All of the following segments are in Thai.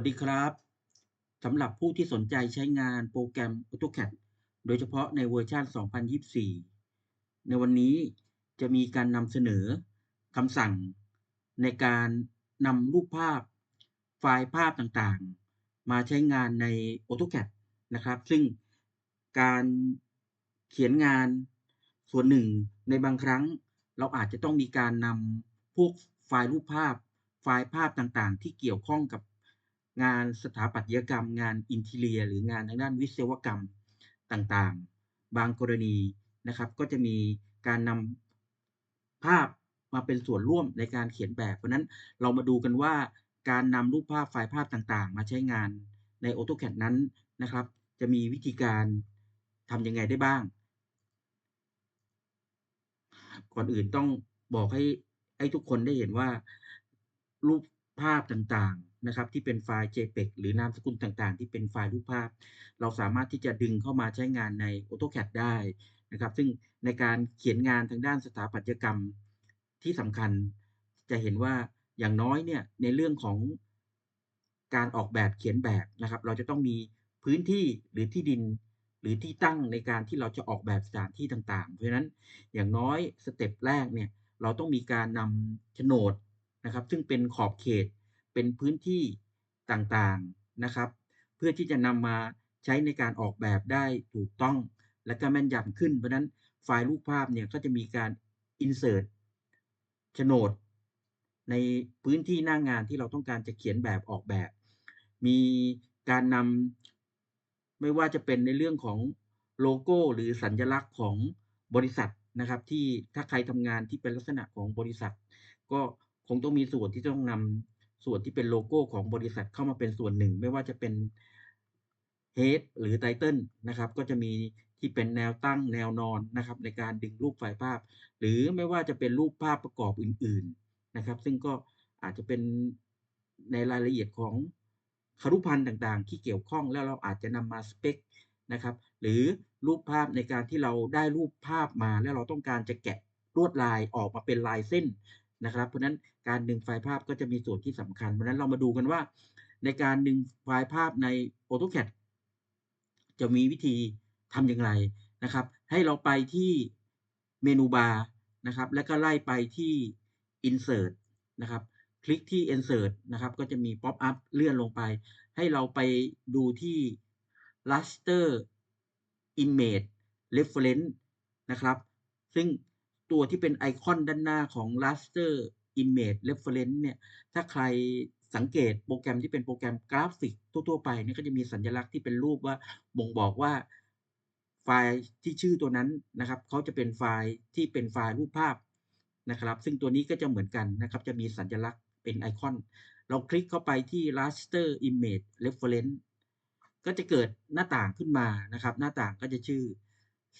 วัสดีครับสำหรับผู้ที่สนใจใช้งานโปรแกรม AutoCAD โดยเฉพาะในเวอร์ชัน 2024 ในวันนี้จะมีการนำเสนอคำสั่ง ในการนำรูปภาพ ไฟล์ภาพต่างๆ มาใช้งานใน AutoCAD นะครับ ซึ่งการเขียนงานส่วนหนึ่งในบางครั้ง เราอาจจะต้องมีการนำพวกไฟล์รูปภาพ ไฟล์ภาพต่างๆ ที่เกี่ยวข้องกับ งานสถาปัตยกรรม งานอินทีเรีย หรืองานทางด้านวิศวกรรมต่างๆ บางกรณีนะครับก็จะมีการนำภาพมาเป็นส่วนร่วมในการเขียนแบบ เพราะนั้นเรามาดูกันว่าการนำรูปภาพไฟล์ภาพต่างๆ มาใช้งานใน AutoCAD นั้นนะครับ จะมีวิธีการทำยังไงได้บ้าง ก่อนอื่นต้องบอกให้ให้ทุกคนได้เห็นว่ารูปภาพต่างๆ นะครับที่เป็นไฟล์ JPEG หรือนามสกุลต่างๆ ที่เป็นไฟล์รูปภาพ เราสามารถที่จะดึงเข้ามาใช้งานใน AutoCAD ได้นะครับ ซึ่งในการเขียนงานทางด้านสถาปัตยกรรมที่สำคัญ จะเห็นว่าอย่างน้อยเนี่ยในเรื่องของการออกแบบเขียนแบบนะครับ เราจะต้องมีพื้นที่หรือที่ดิน หรือที่ตั้งในการที่เราจะออกแบบสถานที่ต่างๆ เพราะฉะนั้นอย่างน้อยสเต็ปแรกเนี่ยเราต้องมีการนำโฉนดนะครับ ซึ่งเป็นขอบเขต เป็นพื้นที่ต่างๆนะครับ เพื่อที่จะนำมาใช้ในการออกแบบได้ถูกต้อง และก็แม่นยำขึ้น เพราะนั้นไฟล์รูปภาพเนี่ยก็จะมีการ insert โฉนด ในพื้นที่หน้างานที่เราต้องการจะเขียนแบบออกแบบ มีการนำไม่ว่าจะเป็นในเรื่องของโลโก้หรือสัญลักษณ์ของบริษัทนะครับที่ถ้าใครทำงานที่เป็นลักษณะของบริษัท ก็คงต้องมีส่วนที่ต้องนำ ส่วนที่เป็นโลโก้ของบริษัทเข้ามาเป็นส่วนหนึ่ง ไม่ว่าจะเป็น Head หรือ Title นะครับ ก็จะมีที่เป็นแนวตั้งแนวนอนนะครับ ในการดึงรูปไฟล์ภาพ หรือไม่ว่าจะเป็นรูปภาพประกอบอื่น ๆนะครับ ซึ่งก็อาจจะเป็นในรายละเอียดของคารุพันธ์ต่างๆ ที่เกี่ยวข้องแล้วเราอาจจะนำมาสเปกนะครับ หรือรูปภาพในการที่เราได้รูปภาพมา แล้วเราต้องการจะแกะลวดลายออกมาเป็นลายเส้น นะครับ เพราะฉะนั้นการดึงไฟล์ภาพก็จะมีส่วนที่สำคัญ เพราะฉะนั้นเรามาดูกันว่า ในการดึงไฟล์ภาพใน AutoCAD จะมีวิธีทำอย่างไรนะครับ ให้เราไปที่เมนูบาร์นะครับ แล้วก็ไล่ไปที่ Insert นะครับ คลิกที่ Insert นะครับ ก็จะมี Pop up เลื่อนลงไป ให้เราไปดูที่ Raster Image Reference นะครับ ซึ่ง ตัวที่เป็นไอคอนด้านหน้าของ Raster Image Reference เนี่ย ถ้าใครสังเกตโปรแกรมที่เป็นโปรแกรมกราฟิกทั่วๆไปเนี่ยก็จะมีสัญลักษณ์ที่เป็นรูปว่าบ่งบอกว่าไฟล์ที่ชื่อตัวนั้นนะครับเขาจะเป็นไฟล์ที่เป็นไฟล์รูปภาพนะครับ ซึ่งตัวนี้ก็จะเหมือนกันนะครับ จะมีสัญลักษณ์เป็นไอคอน เราคลิกเข้าไปที่ Raster Image Reference ก็จะเกิดหน้าต่างขึ้นมานะครับ หน้าต่างก็จะชื่อ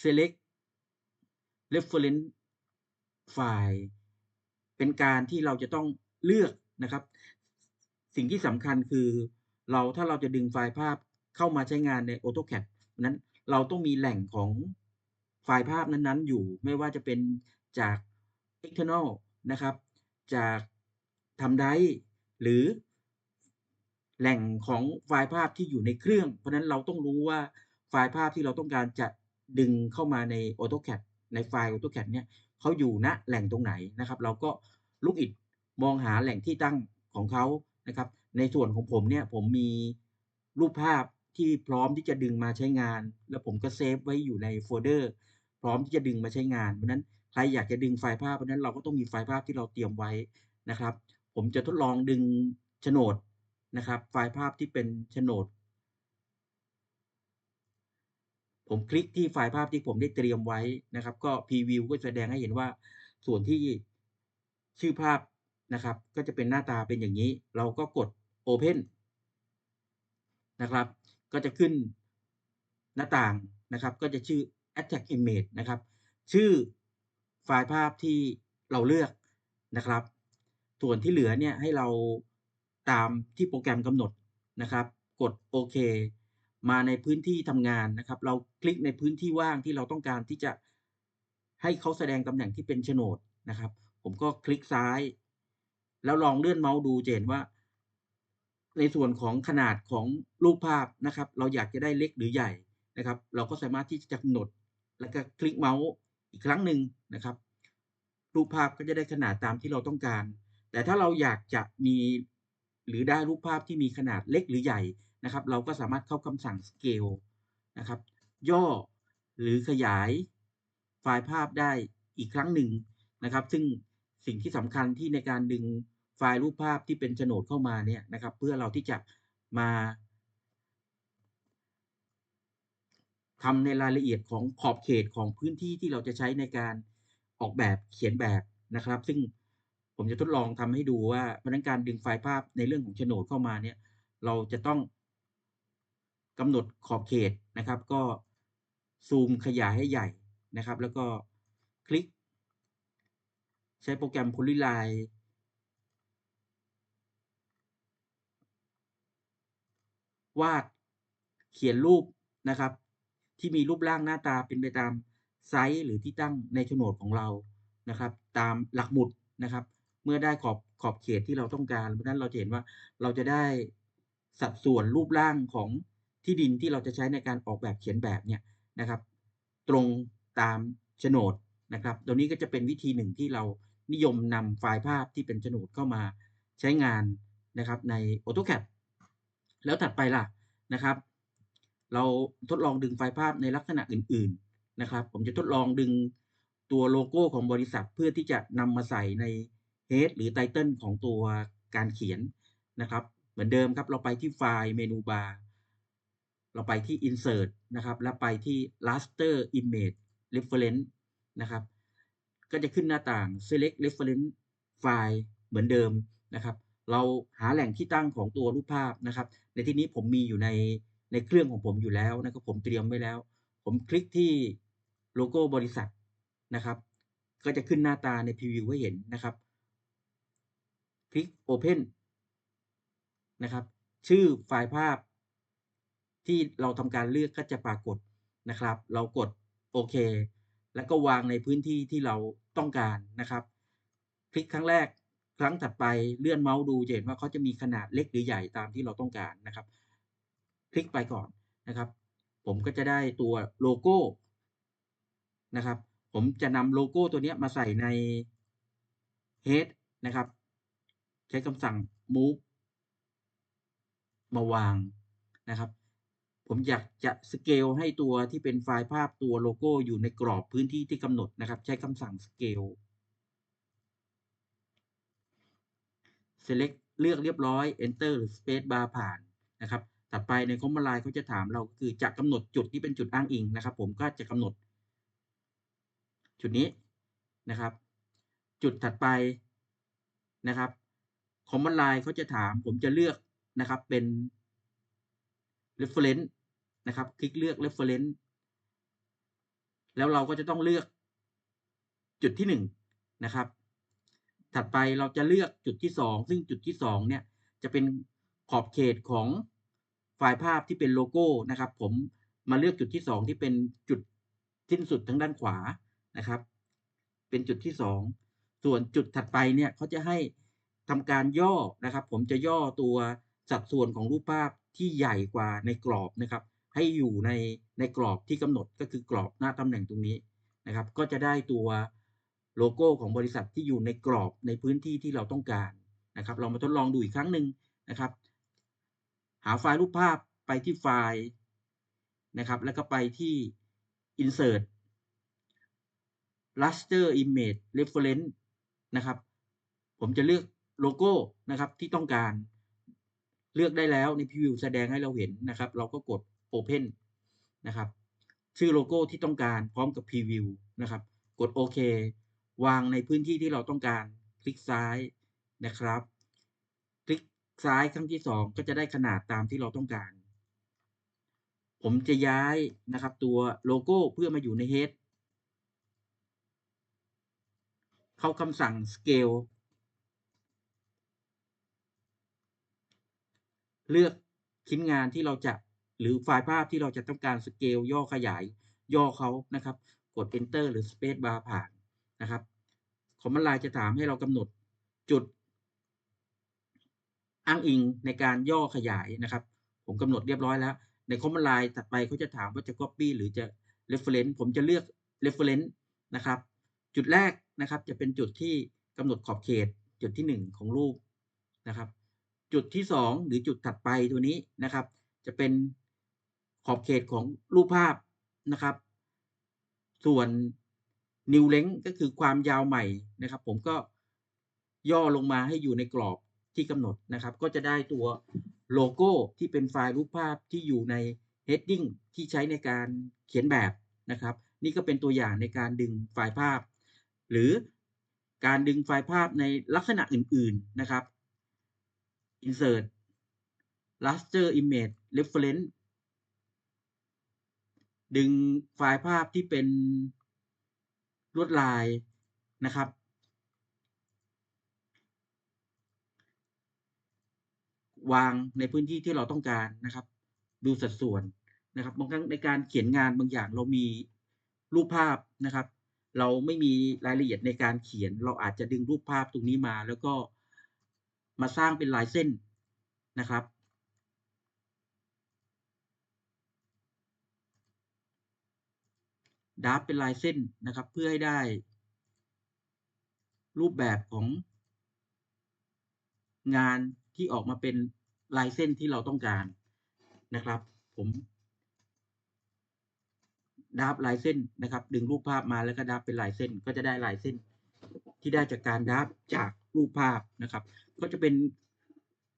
Select Reference File เป็นการที่เราจะต้องเลือกนะครับ สิ่งที่สำคัญคือเราถ้าเราจะดึงไฟล์ภาพเข้ามาใช้งานใน AutoCAD นั้นเราต้องมีแหล่งของไฟล์ภาพนั้นๆ อยู่ ไม่ว่าจะเป็นจาก external นะครับ จากทำไดร์หรือแหล่งของไฟล์ภาพที่อยู่ในเครื่อง เพราะนั้นเราต้องรู้ว่าไฟล์ภาพที่เราต้องการจะดึงเข้ามาใน AutoCAD ในไฟล์ AutoCAD เนี่ย เขาอยู่ณแหล่งตรงไหนนะครับ เราก็ลุกอิดมองหาแหล่งที่ตั้งของเขานะครับ ในส่วนของผมเนี่ยผมมีรูปภาพที่พร้อมที่จะดึงมาใช้งาน แล้วผมก็เซฟไว้อยู่ในโฟลเดอร์พร้อมที่จะดึงมาใช้งานเพราะนั้นใครอยากจะดึงไฟล์ภาพเพราะนั้นเราก็ต้องมีไฟล์ภาพที่เราเตรียมไว้นะครับ ผมจะทดลองดึงโฉนดนะครับ ไฟล์ภาพที่เป็นโฉนด ผมคลิกที่ไฟล์ภาพที่ผมได้เตรียมไว้นะครับ ก็พรีวิวก็แสดงให้เห็นว่าส่วนที่ชื่อภาพนะครับ ก็จะเป็นหน้าตาเป็นอย่างนี้ เราก็กด Open นะครับ ก็จะขึ้นหน้าต่างนะครับ ก็จะชื่อ Attach Image นะครับ ชื่อไฟล์ภาพที่เราเลือกนะครับ ส่วนที่เหลือเนี่ยให้เราตามที่โปรแกรมกำหนดนะครับ กดโอเค มาในพื้นที่ทำงานนะครับ เราคลิกในพื้นที่ว่างที่เราต้องการที่จะให้เขาแสดงตำแหน่งที่เป็นโฉนดนะครับ ผมก็คลิกซ้าย แล้วลองเลื่อนเมาส์ดูเห็นว่า ในส่วนของขนาดของรูปภาพนะครับ เราอยากจะได้เล็กหรือใหญ่นะครับ เราก็สามารถที่จะกำหนด แล้วก็คลิกเมาส์อีกครั้งหนึ่งนะครับ รูปภาพก็จะได้ขนาดตามที่เราต้องการ แต่ถ้าเราอยากจะมีหรือได้รูปภาพที่มีขนาดเล็กหรือใหญ่ นะครับ เราก็สามารถเข้าคำสั่ง Scale นะครับ ย่อหรือขยายไฟล์ภาพได้อีกครั้งหนึ่งนะครับ ซึ่งสิ่งที่สำคัญที่ในการดึงไฟล์รูปภาพที่เป็นโฉนดเข้ามาเนี่ยนะครับ เพื่อเราที่จะมาทำในรายละเอียดของขอบเขตของพื้นที่ที่เราจะใช้ในการออกแบบเขียนแบบนะครับ ซึ่งผมจะทดลองทำให้ดูว่าเพราะฉะนั้นการดึงไฟล์ภาพในเรื่องของโฉนดเข้ามาเนี่ย เราจะต้อง กำหนดขอบเขตนะครับ ก็ซูมขยายให้ใหญ่นะครับ แล้วก็คลิก ใช้โปรแกรม p o l y l i n วาดเขียนรูปนะครับ ที่มีรูปร่างหน้าตาเป็นไปตามไซส์หรือที่ตั้งในโฉนดของเรานะครับ ตามหลักหมุดนะครับ เมื่อได้ขอบขอบเขตที่เราต้องการเพราะนั้นเราจะเห็นว่าเราจะได้สัดส่วนรูปร่างของ ที่ดินที่เราจะใช้ในการออกแบบเขียนแบบเนี่ยนะครับ ตรงตามโฉนดนะครับตัวนี้ก็จะเป็นวิธีหนึ่งที่เรานิยมนำไฟล์ภาพที่เป็นโฉนดเข้ามาใช้งานนะครับใน AutoCAD แล้วถัดไปล่ะนะครับ เราทดลองดึงไฟล์ภาพในลักษณะอื่น ๆนะครับ ผมจะทดลองดึงตัวโลโก้ของบริษัทเพื่อที่จะนำมาใส่ใน Head หรือ Title ของตัวการเขียนนะครับ เหมือนเดิมครับเราไปที่ไฟล์เมนูบาร์ เราไปที่ Insert นะครับแล้วไปที่ Raster Image Reference นะครับ ก็จะขึ้นหน้าต่าง Select Reference File เหมือนเดิมนะครับ เราหาแหล่งที่ตั้งของตัวรูปภาพนะครับ ในที่นี้ผมมีอยู่ในในเครื่องของผมอยู่แล้วนะครับ ผมเตรียมไว้แล้ว ผมคลิกที่โลโก้บริษัทนะครับ ก็จะขึ้นหน้าตาในพรีวิวให้เห็นนะครับ คลิก Open นะครับ ชื่อไฟล์ภาพ ที่เราทำการเลือกก็จะปรากฏนะครับ เรากดโอเค แล้วก็วางในพื้นที่ที่เราต้องการนะครับ คลิกครั้งแรกครั้งถัดไปเลื่อนเมาส์ดูจะเห็นว่าเขาจะมีขนาดเล็กหรือใหญ่ตามที่เราต้องการนะครับ คลิกไปก่อนนะครับ ผมก็จะได้ตัวโลโก้นะครับ ผมจะนำโลโก้ตัวนี้มาใส่ใน head นะครับ ใช้คำสั่ง move มาวางนะครับ ผมอยากจะสเกลให้ตัวที่เป็นไฟล์ภาพตัวโลโก้อยู่ในกรอบพื้นที่ที่กำหนดนะครับ ใช้คำสั่ง scale select เลือกเรียบร้อย enter หรือ space bar ผ่านนะครับถัดไปในคอมมานด์ไลน์เขาจะถามเราก็คือจะกำหนดจุดที่เป็นจุดอ้างอิงนะครับ ผมก็จะกำหนด จุดนี้นะครับ จุดถัดไปนะครับคอมมานด์ไลน์เขาจะถามผมจะเลือกนะครับเป็น reference นะครับ คลิกเลือก reference แล้วเราก็จะต้องเลือกจุดที่หนึ่งนะครับ ถัดไปเราจะเลือกจุดที่สองซึ่งจุดที่สองเนี่ย จะเป็นขอบเขตของไฟล์ภาพที่เป็นโลโก้นะครับ ผมมาเลือกจุดที่สองที่เป็นจุดสิ้นสุดทางด้านขวานะครับ เป็นจุดที่สองส่วนจุดถัดไปเนี่ยเขาจะให้ทำการย่อนะครับ ผมจะย่อตัวสัดส่วนของรูปภาพ ที่ใหญ่กว่าในกรอบนะครับ ให้อยู่ในในกรอบที่กำหนดก็คือกรอบหน้าตำแหน่งตรงนี้นะครับ ก็จะได้ตัวโลโก้ของบริษัทที่อยู่ในกรอบในพื้นที่ที่เราต้องการนะครับ เรามาทดลองดูอีกครั้งหนึ่งนะครับ หาไฟล์รูปภาพไปที่ไฟล์นะครับ แล้วก็ไปที่ insert raster image reference นะครับ ผมจะเลือกโลโก้นะครับที่ต้องการ เลือกได้แล้วในพรีวิวแสดงให้เราเห็นนะครับ เราก็กด Open นะครับ ชื่อโลโก้ที่ต้องการพร้อมกับพรีวิวนะครับ กดโอเควางในพื้นที่ที่เราต้องการ คลิกซ้ายนะครับ คลิกซ้ายครั้งที่สองก็จะได้ขนาดตามที่เราต้องการ ผมจะย้ายนะครับ ตัวโลโก้เพื่อมาอยู่ใน Head เข้าคำสั่ง Scale เลือกชิ้นงานที่เราจะหรือไฟล์ภาพที่เราจะต้องการสเกลย่อขยาย ย่อเขานะครับ กด Enter หรือ Space Bar ผ่านนะครับคอมมานด์ไลน์จะถามให้เรากำหนดจุด อ้างอิงในการย่อขยายนะครับ ผมกำหนดเรียบร้อยแล้ว ใน command line ถัดไปเขาจะถามว่าจะ copy หรือจะ reference ผมจะเลือก reference นะครับ จุดแรกนะครับจะเป็นจุดที่กำหนดขอบเขตจุดที่ 1 ของรูปนะครับ จุดที่ 2 หรือจุดถัดไปตัวนี้นะครับ จะเป็นขอบเขตของรูปภาพนะครับ ส่วน new length ก็คือความยาวใหม่นะครับ ผมก็ย่อลงมาให้อยู่ในกรอบที่กำหนดนะครับ ก็จะได้ตัวโลโก้ที่เป็นไฟล์รูปภาพที่อยู่ใน heading ที่ใช้ในการเขียนแบบนะครับ นี่ก็เป็นตัวอย่างในการดึงไฟล์ภาพ หรือการดึงไฟล์ภาพในลักษณะอื่น ๆนะครับ insert raster image reference ดึงไฟล์ภาพที่เป็นลวดลายนะครับ วางในพื้นที่ที่เราต้องการนะครับ ดูสัดส่วนนะครับบางครั้งในการเขียนงานบางอย่างเรามีรูปภาพนะครับ เราไม่มีรายละเอียดในการเขียน เราอาจจะดึงรูปภาพตรงนี้มา แล้วก็ มาสร้างเป็นลายเส้นนะครับดราฟต์เป็นลายเส้นนะครับ เพื่อให้ได้ รูปแบบของงานที่ออกมาเป็นลายเส้นที่เราต้องการนะครับ ผมดราฟต์ลายเส้นนะครับ ดึงรูปภาพมาแล้วก็ดราฟต์เป็นลายเส้นก็จะได้ลายเส้น ที่ได้จากการดราฟต์จากรูปภาพนะครับ ก็จะเป็น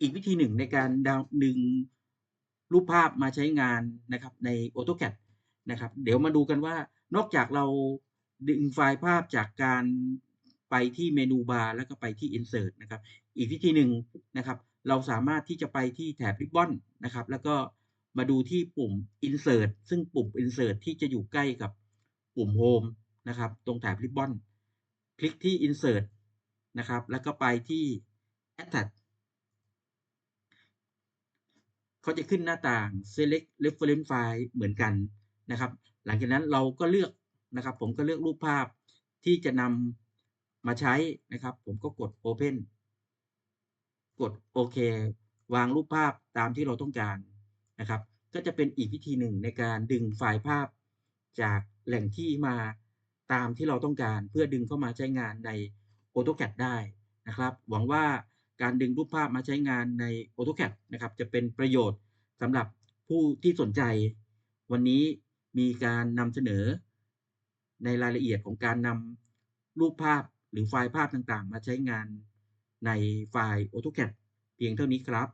อีกวิธีหนึ่งในการดาวดึงรูปภาพมาใช้งานนะครับใน AutoCAD นะครับ เดี๋ยวมาดูกันว่านอกจากเราดึงไฟล์ภาพจากการไปที่เมนูบาร์แล้วก็ไปที่ Insert นะครับ อีกวิธีหนึ่งนะครับ เราสามารถที่จะไปที่แถบ Ribbon นะครับ แล้วก็มาดูที่ปุ่ม Insert ซึ่งปุ่ม Insert ที่จะอยู่ใกล้กับปุ่ม Home นะครับ ตรงแถบ Ribbon คลิกที่ Insert นะครับ แล้วก็ไปที่ Attach เขาจะขึ้นหน้าต่าง Select Reference File เหมือนกันนะครับ หลังจากนั้นเราก็เลือกนะครับ ผมก็เลือกรูปภาพที่จะนำมาใช้นะครับ ผมก็กด Open กดโอเควางรูปภาพตามที่เราต้องการนะครับ ก็จะเป็นอีกวิธีหนึ่งในการดึงไฟล์ภาพ จากแหล่งที่มาตามที่เราต้องการ เพื่อดึงเข้ามาใช้งานใน AutoCAD ได้นะครับ หวังว่า การดึงรูปภาพมาใช้งานใน AutoCAD นะครับ จะเป็นประโยชน์สำหรับผู้ที่สนใจ วันนี้มีการนำเสนอ ในรายละเอียดของการนำรูปภาพหรือไฟล์ภาพต่างๆ มาใช้งานในไฟล์ AutoCAD เพียงเท่านี้ครับ